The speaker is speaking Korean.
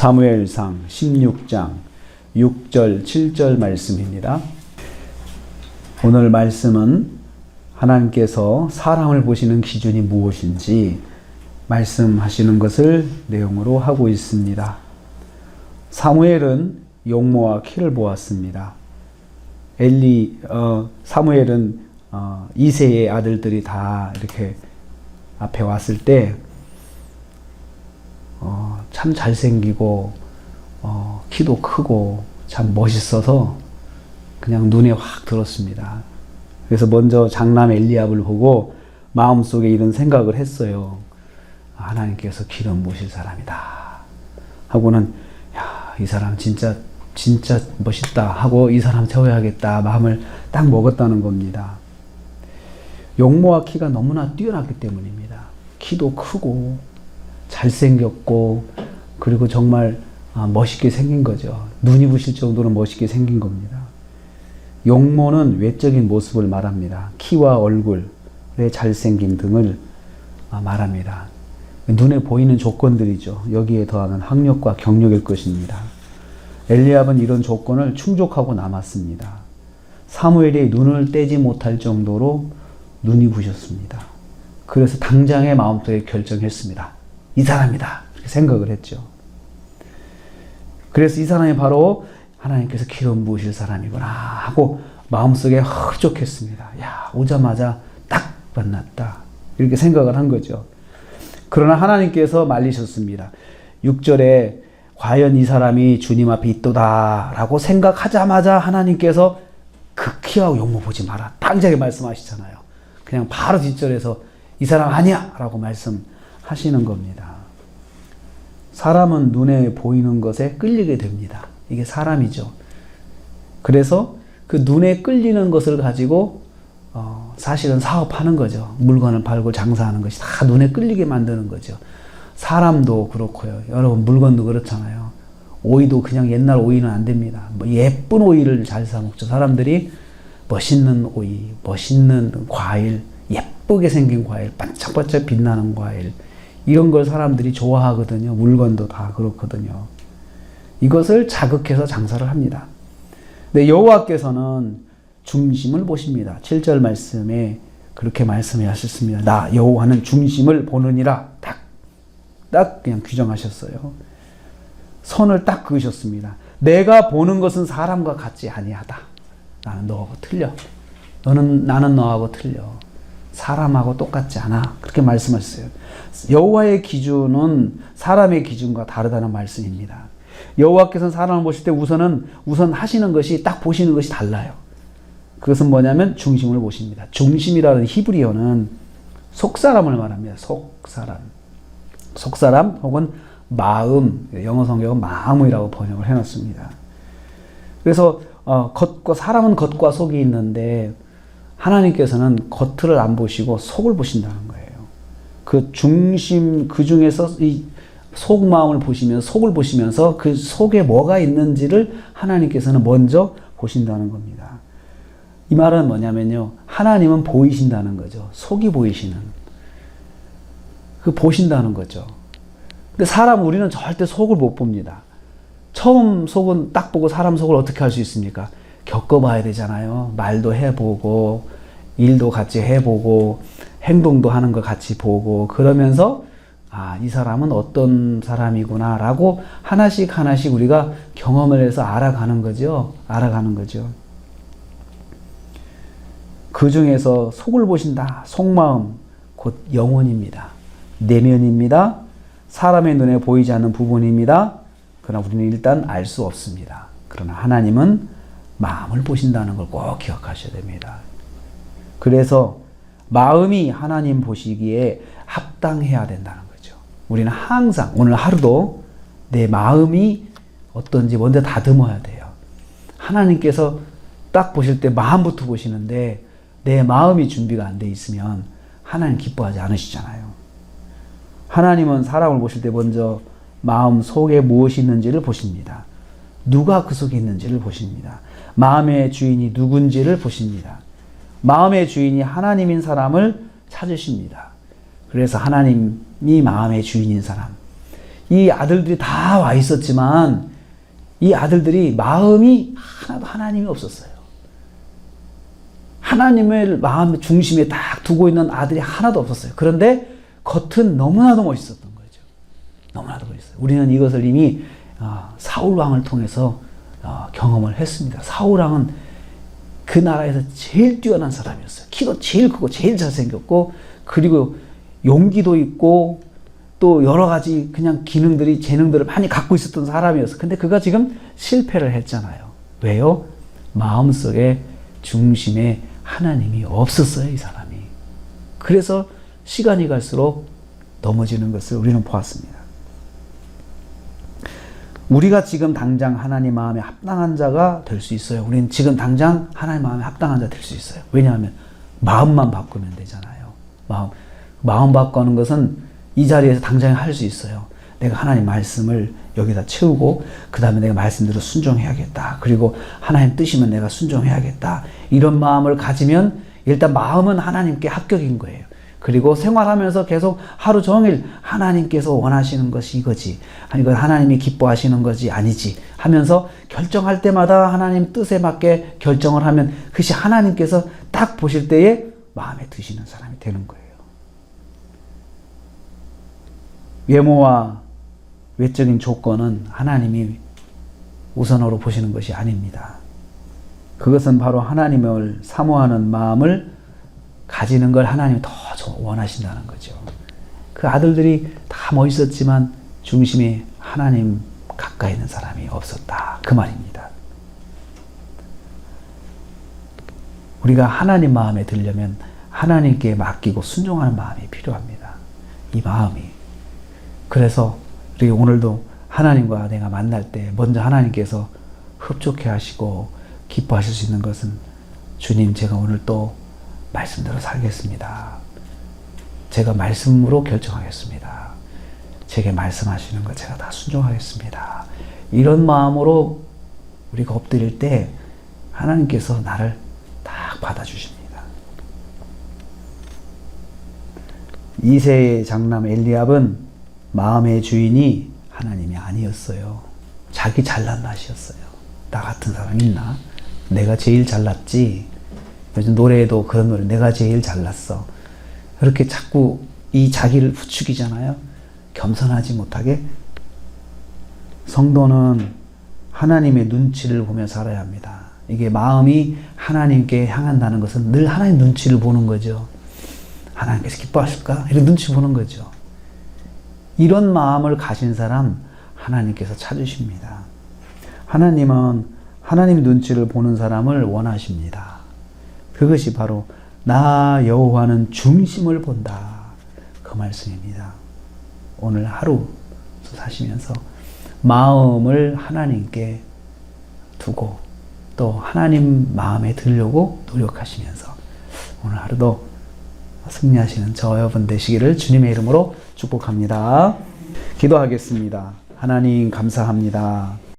사무엘상 16장 6절 7절 말씀입니다. 오늘 말씀은 하나님께서 사람을 보시는 기준이 무엇인지 말씀하시는 것을 내용으로 하고 있습니다. 사무엘은 용모와 키를 보았습니다. 엘리 어, 사무엘은 어, 이세의 아들들이 다 이렇게 앞에 왔을 때 어, 참 잘생기고 어, 키도 크고 참 멋있어서 그냥 눈에 확 들었습니다. 그래서 먼저 장남 엘리압을 보고 마음속에 이런 생각을 했어요. 하나님께서 기름 부으실 사람이다. 하고는 야, 이 사람 진짜 진짜 멋있다 하고 이 사람 세워야겠다 마음을 딱 먹었다는 겁니다. 용모와 키가 너무나 뛰어났기 때문입니다. 키도 크고 잘생겼고 그리고 정말 아, 멋있게 생긴 거죠. 눈이 부실 정도로 멋있게 생긴 겁니다. 용모는 외적인 모습을 말합니다. 키와 얼굴의 잘생김 등을 아, 말합니다. 눈에 보이는 조건들이죠. 여기에 더하는 학력과 경력일 것입니다. 엘리압은 이런 조건을 충족하고 남았습니다. 사무엘이 눈을 떼지 못할 정도로 눈이 부셨습니다. 그래서 당장의 마음속에 결정했습니다. 이 사람이다. 이렇게 생각을 했죠. 그래서 이 사람이 바로 하나님께서 기름 부으실 사람이구나 하고 마음속에 흡족했습니다. 야, 오자마자 딱 만났다. 이렇게 생각을 한 거죠. 그러나 하나님께서 말리셨습니다. 6절에 과연 이 사람이 주님 앞에 있도다 라고 생각하자마자 하나님께서 극히 하고 욕모 보지 마라. 당장에 말씀하시잖아요. 그냥 바로 뒷절에서 이 사람 아니야 라고 말씀하시는 겁니다. 사람은 눈에 보이는 것에 끌리게 됩니다. 이게 사람이죠. 그래서 그 눈에 끌리는 것을 가지고 어, 사실은 사업하는 거죠. 물건을 팔고 장사하는 것이 다 눈에 끌리게 만드는 거죠. 사람도 그렇고요. 여러분 물건도 그렇잖아요. 오이도 그냥 옛날 오이는 안 됩니다. 뭐 예쁜 오이를 잘 사 먹죠. 사람들이 멋있는 오이, 멋있는 과일, 예쁘게 생긴 과일, 반짝반짝 빛나는 과일 이런 걸 사람들이 좋아하거든요. 물건도 다 그렇거든요. 이것을 자극해서 장사를 합니다. 근데 여호와께서는 중심을 보십니다. 7절 말씀에 그렇게 말씀하셨습니다. 나 여호와는 중심을 보느니라 딱, 딱 그냥 규정하셨어요. 선을 딱 그으셨습니다. 내가 보는 것은 사람과 같지 아니하다. 나는 너하고 틀려. 너는 나는 너하고 틀려. 사람하고 똑같지 않아. 그렇게 말씀하셨어요. 여호와의 기준은 사람의 기준과 다르다는 말씀입니다. 여호와께서는 사람을 보실 때 우선은 우선 하시는 것이 딱 보시는 것이 달라요. 그것은 뭐냐면 중심을 보십니다. 중심이라는 히브리어는 속사람을 말합니다. 속사람. 속사람 혹은 마음, 영어 성경은 마음이라고 번역을 해놨습니다. 그래서 어, 겉과 사람은 겉과 속이 있는데 하나님께서는 겉을 안 보시고 속을 보신다는 거예요. 그 중심 그 중에서 이 속마음을 보시면 속을 보시면서 그 속에 뭐가 있는지를 하나님께서는 먼저 보신다는 겁니다. 이 말은 뭐냐면요. 하나님은 보이신다는 거죠. 속이 보이시는. 그 보신다는 거죠. 근데 사람 우리는 절대 속을 못 봅니다. 처음 속은 딱 보고 사람 속을 어떻게 할 수 있습니까? 겪어봐야 되잖아요. 말도 해보고, 일도 같이 해보고, 행동도 하는 거 같이 보고, 그러면서, 아, 이 사람은 어떤 사람이구나, 라고 하나씩 하나씩 우리가 경험을 해서 알아가는 거죠. 알아가는 거죠. 그 중에서 속을 보신다. 속마음, 곧 영혼입니다. 내면입니다. 사람의 눈에 보이지 않는 부분입니다. 그러나 우리는 일단 알 수 없습니다. 그러나 하나님은 마음을 보신다는 걸 꼭 기억하셔야 됩니다. 그래서 마음이 하나님 보시기에 합당해야 된다는 거죠. 우리는 항상 오늘 하루도 내 마음이 어떤지 먼저 다듬어야 돼요. 하나님께서 딱 보실 때 마음부터 보시는데 내 마음이 준비가 안 돼 있으면 하나님 기뻐하지 않으시잖아요. 하나님은 사람을 보실 때 먼저 마음 속에 무엇이 있는지를 보십니다. 누가 그 속에 있는지를 보십니다. 마음의 주인이 누군지를 보십니다. 마음의 주인이 하나님인 사람을 찾으십니다. 그래서 하나님이 마음의 주인인 사람. 이 아들들이 다 와 있었지만 이 아들들이 마음이 하나도 하나님이 없었어요. 하나님을 마음 중심에 딱 두고 있는 아들이 하나도 없었어요. 그런데 겉은 너무나도 멋있었던 거죠. 너무나도 멋있어요. 우리는 이것을 이미 어, 사울 왕을 통해서 어, 경험을 했습니다. 사울 왕은 그 나라에서 제일 뛰어난 사람이었어요. 키도 제일 크고 제일 잘생겼고 그리고 용기도 있고 또 여러 가지 그냥 기능들이 재능들을 많이 갖고 있었던 사람이었어. 근데 그가 지금 실패를 했잖아요. 왜요? 마음속에 중심에 하나님이 없었어요, 이 사람이. 그래서 시간이 갈수록 넘어지는 것을 우리는 보았습니다. 우리가 지금 당장 하나님 마음에 합당한 자가 될 수 있어요. 우리는 지금 당장 하나님 마음에 합당한 자 될 수 있어요. 왜냐하면 마음만 바꾸면 되잖아요. 마음 마음 바꾸는 것은 이 자리에서 당장 할 수 있어요. 내가 하나님 말씀을 여기다 채우고 그 다음에 내가 말씀대로 순종해야겠다. 그리고 하나님 뜻이면 내가 순종해야겠다. 이런 마음을 가지면 일단 마음은 하나님께 합격인 거예요. 그리고 생활하면서 계속 하루 종일 하나님께서 원하시는 것이 이거지. 아니, 그 하나님이 기뻐하시는 것이 아니지. 하면서 결정할 때마다 하나님 뜻에 맞게 결정을 하면 그것이 하나님께서 딱 보실 때에 마음에 드시는 사람이 되는 거예요. 외모와 외적인 조건은 하나님이 우선으로 보시는 것이 아닙니다. 그것은 바로 하나님을 사모하는 마음을 가지는 걸 하나님이 더 원하신다는 거죠. 그 아들들이 다 멋있었지만 중심에 하나님 가까이 있는 사람이 없었다. 그 말입니다. 우리가 하나님 마음에 들려면 하나님께 맡기고 순종하는 마음이 필요합니다. 이 마음이. 그래서 우리 오늘도 하나님과 내가 만날 때 먼저 하나님께서 흡족해 하시고 기뻐하실 수 있는 것은 주님 제가 오늘 또 말씀대로 살겠습니다. 제가 말씀으로 결정하겠습니다. 제게 말씀하시는 것 제가 다 순종하겠습니다. 이런 마음으로 우리가 엎드릴 때 하나님께서 나를 딱 받아주십니다. 이세의 장남 엘리압은 마음의 주인이 하나님이 아니었어요. 자기 잘난 맛이었어요. 나 같은 사람 있나? 내가 제일 잘났지. 요즘 노래에도 그런 노래, 내가 제일 잘났어. 그렇게 자꾸 이 자기를 부추기잖아요. 겸손하지 못하게. 성도는 하나님의 눈치를 보며 살아야 합니다. 이게 마음이 하나님께 향한다는 것은 늘 하나님 눈치를 보는 거죠. 하나님께서 기뻐하실까? 이런 눈치 보는 거죠. 이런 마음을 가진 사람 하나님께서 찾으십니다. 하나님은 하나님 눈치를 보는 사람을 원하십니다. 그것이 바로 나 여호와는 중심을 본다. 그 말씀입니다. 오늘 하루 사시면서 마음을 하나님께 두고 또 하나님 마음에 들려고 노력하시면서 오늘 하루도 승리하시는 저 여러분 되시기를 주님의 이름으로 축복합니다. 기도하겠습니다. 하나님 감사합니다.